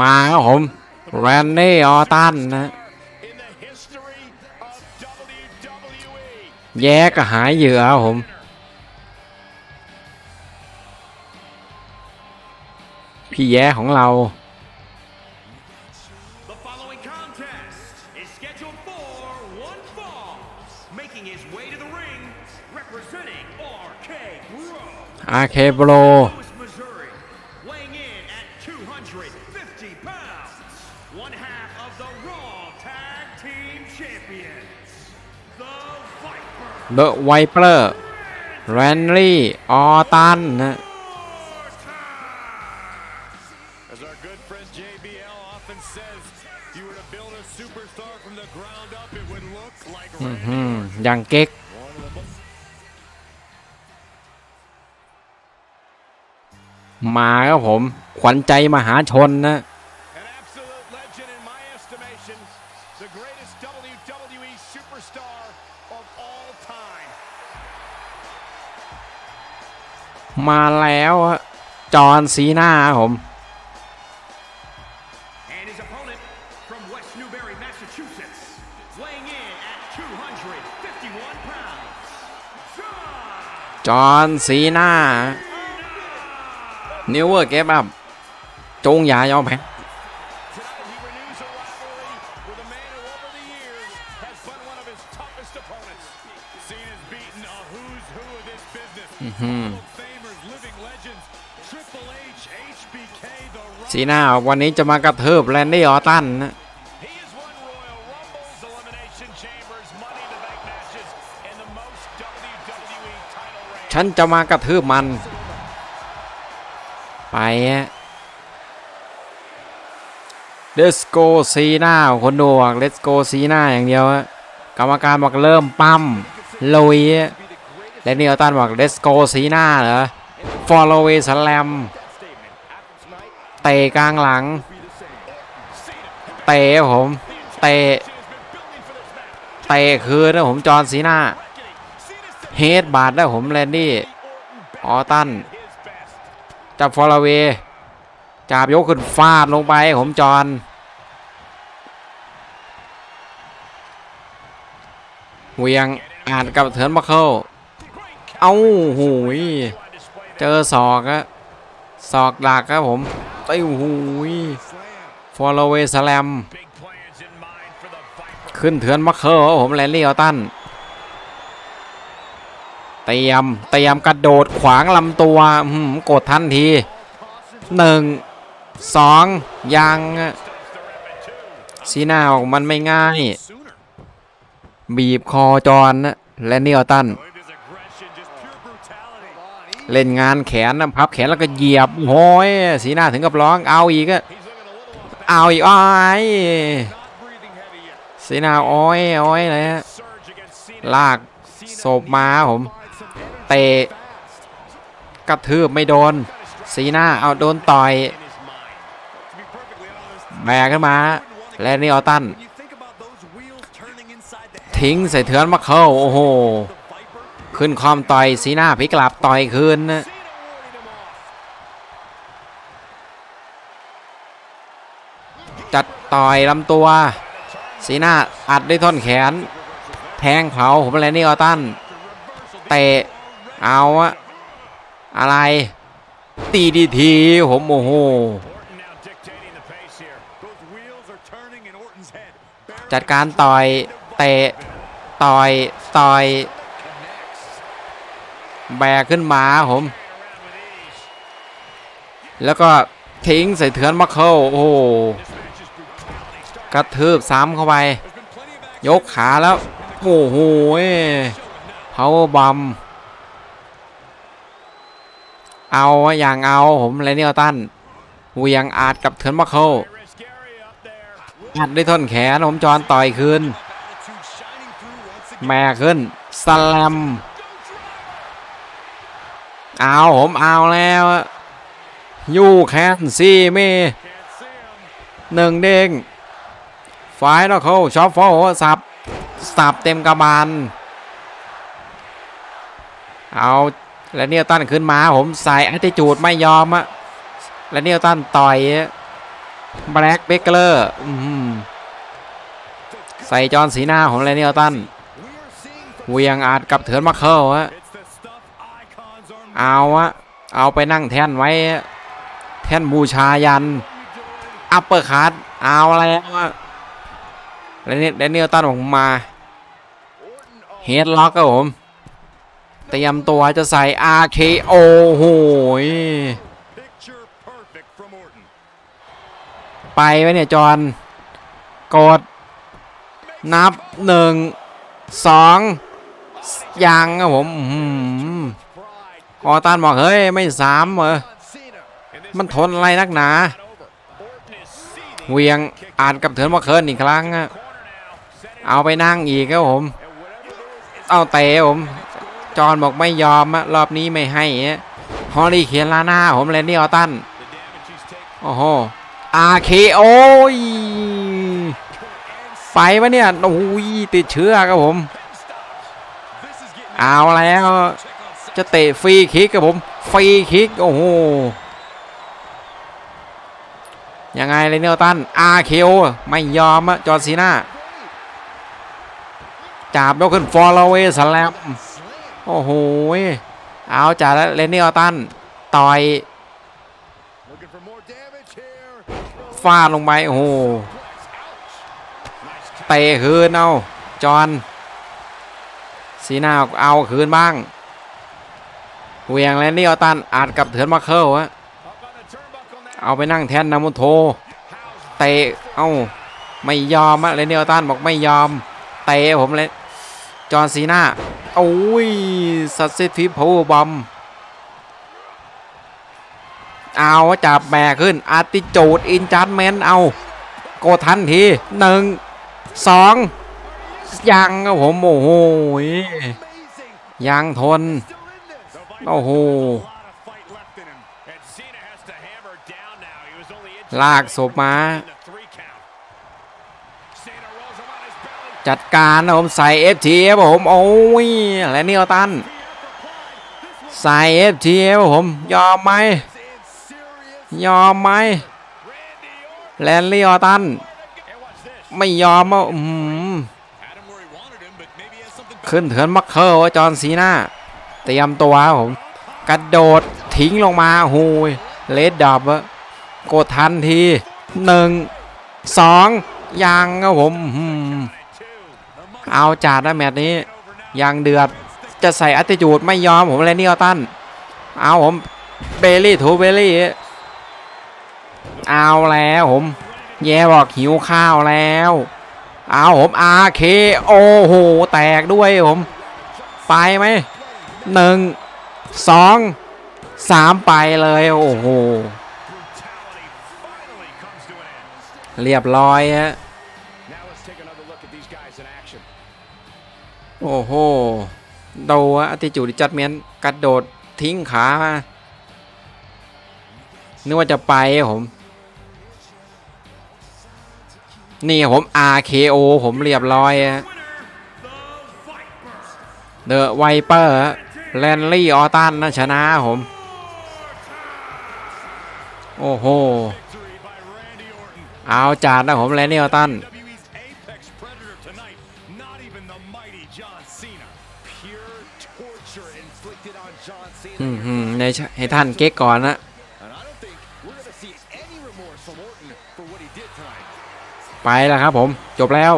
มาครับผมแรนนี่ออตันนะ in the history of WWE. แย่ก็หายเหยื่อครับผมพี่แย่ของเรา The following contest is scheduled for one fall. Making his way to the ring, representing RK Bro, อาเคโบร เดอะไวเปอร์แรนนี่ออตันนะ As our good friend JBL often says, if you were to build a superstar from the ground up, it would look like อืมยังเก๊ก one of the most มาครับผม ขวัญใจมหาชนนะ มาแล้วอะจอห์นซีนาครับผม And his opponent from West Newbury, Massachusetts, weighing in at 251 pounds, John จอห์นซีนานิวเวอร์เก็บอัพจงอย่ายอมแพ้ toughest opponents. Seen as beaten a who's who of this business. Hall of Famers, living legends, Triple H, HBK, The Rock. ซีนาวันนี้จะมากระเทิบแรนดี้ออตันนะ He has won Royal Rumbles, Elimination Chambers, Money in the Bank matches, and the most WWE title reigns. ฉันจะมากระทืบมัน ไปเลสโกซีนาคนดูบอกเลสโกซีนาอย่างเดียวอะ กรรมการบอกเริ่มปั้มลุยและนิวตันบอกเลสโกซีหน้าเหรอฟอลโลเวสแลมเตะกลางหลัง เตะผมเตะเตะคืนนะผมจอห์นซีหน้าเฮดบาดนะผมแรนดี้ออตันจับฟอลเวจับยกขึ้นฟาดลงไปผมจอน เวียงอ่านกับเถินมาเข้า เอ้าหูย เจอศอกอะศอกดักครับผมไอ้หูยฟอลเวสแลม Big plans in mind for the Viper. ขึ้นเถือนมาเข้าครับผมแรนลี่ออตันเตรียมเตรียมกระโดดขวางลำตัวอื้อหือกดทันทีหนึ่งสองยังซีนาออกมันไม่ง่าย บีบคอจอนนะแลนนี่ออตัน เล่นงานแขนนะพับแขนแล้วก็เหยียบโอ้ยสีหน้าถึงกับร้องเอาอีกอะเอาอีกอ้อยสีหน้าอ้อยอ้อยเลยฮะลากศพมาผม เตะกระทืบไม่โดน สีหน้าเอาโดนต่อยแบกขึ้นมา แลนนี่ออตัน ทิ้งใส่เถือนมาเข้าโอ้โหขึ้นความต่อยสีหน้าพลิกลับต่อยคืนนะจัดต่อยลำตัว สีหน้าอัดด้วยท่อนแขน แทงเผาผมแลนนี่ออตันเตะเอาอะอะไร ตีดีทีผมโอ้โหจัดการต่อยเตะ ต่อยต่อย แบกขึ้นมาผม แล้วก็ทิ้งใส่เถือนมาเข้าโอ้โหกระทืบซ้ำเข้าไป ยกขาแล้ว โอ้โห power bomb เอาอย่างเอาผมเลนี่อตันเหวียงอาดกับเทิร์นมาเคิลอัดได้ท่อนแขนผมจอนต่อยคืน แม่ขึ้นสแลมเอาผมเอาแล้วยูแคนซี่เมหนึ่งเด้งไฟแล้วเขาช็อปฟอลสับสับเต็มกระบาลเอาและเนียลตันขึ้นมาผมใส่อัติจูดไม่ยอมอะและเนียลตันต่อยแบล็กเบเกอร์ใส่จอนสีหน้าของแรนนี่ออตตัน เวียงอาจกับเถินมาเคิลฮะเอาอะเอาไปนั่งแท่นไว้ แท่นบูชายัน อัปเปอร์คัตเอาแล้วอะแล้วนี่แดนเนียลตันออกมาเฮดล็อกครับผม เตรียมตัวจะใส่ RKO โหยไปไว้เนี่ย จอนกด นับหนึ่งสอง ยังครับผมออตันบอกเฮ้ยไม่สามเหรอมันทนอะไรนักหนา เวียงอ่านกับเถินมาเคินอีกครั้งเอาไปนั่งอีกครับผม เอาเตะผม จอนบอกไม่ยอมอะรอบนี้ไม่ให้ฮอลลี่เขียนลาหน้าผมเลนนี่ออตัน the damage he's taken. โอ้ยไปวะเนี่ย โอ้ยติดเชื้อครับผม เอาแล้ว จะเตะฟรีคิกครับผมฟรีคิกโอ้โหยังไงเลยเนลตัน RKO ไม่ยอมอะจอร์นซีน่าจับยกขึ้นฟอลเวสแลมโอ้โหเอาจ่าแล้วเลนนี่ออตันต่อยฟาดลงไปโอ้โหเตะคืนเอาจอห์ นซีน่าเอาคืนบ้างเหวียงแลนนี่ออตันอัดกับเถือนมาเคิลฮะเอาไปนั่งแทนนามุโทเตะเอ้าไม่ยอมอะเลนนี่อตันบอกไม่ยอมเตะผมเลยจอห์นซีน่าโอ้ยสัตซิฟิพาวบอมเอาจับแบกขึ้นอาร์ติจูดอินจัดเมนเอาโกดทันทีหนึ่งสอง ยังครับผมโอ้โหยังทน โอ้โห ลากศพมา จัดการนะผมใส่เอฟทีครับผม โอ้ยและนี่เอาตัน ใส่เอฟทีครับผม ยอมไหม ยอมไหมแลนลี่ออตัน ไม่ยอมอะอื ขึ้นเถินมักเคิลว่าจอห์นซีน่าเตรียมตัวผมกระโดดทิ้งลงมาหูยเลดดับกดทันทีหนึ่งสองยังครับผมอื้อหือ two. เอาจัดนะแมตช์นี้ยังเดือดจะใส่อัติจูดไม่ยอมผมเลยนี่ออตันเอาผมเบลลี่ทูเบลลี่เอาแล้วผม แย่บอกหิวข้าวแล้ว เอาผมอาเคโอ้โหแตกด้วยผมไปไหมหนึ่งสองสามไปเลยโอ้โหเรียบร้อยฮะโอ้โหดูอัติจูดิจัดเมียนกระโดดทิ้งขามานึกว่าจะไปครับผม นี่ผม RKO ผมเรียบร้อยเดอะไวเปอร์แลนลี่ออตันชนะผม โอ้โห เอาจานนะผมแลนลี่ออตันในให้ท่านเก๊กก่อนนะ ไปแล้วครับผมจบแล้ว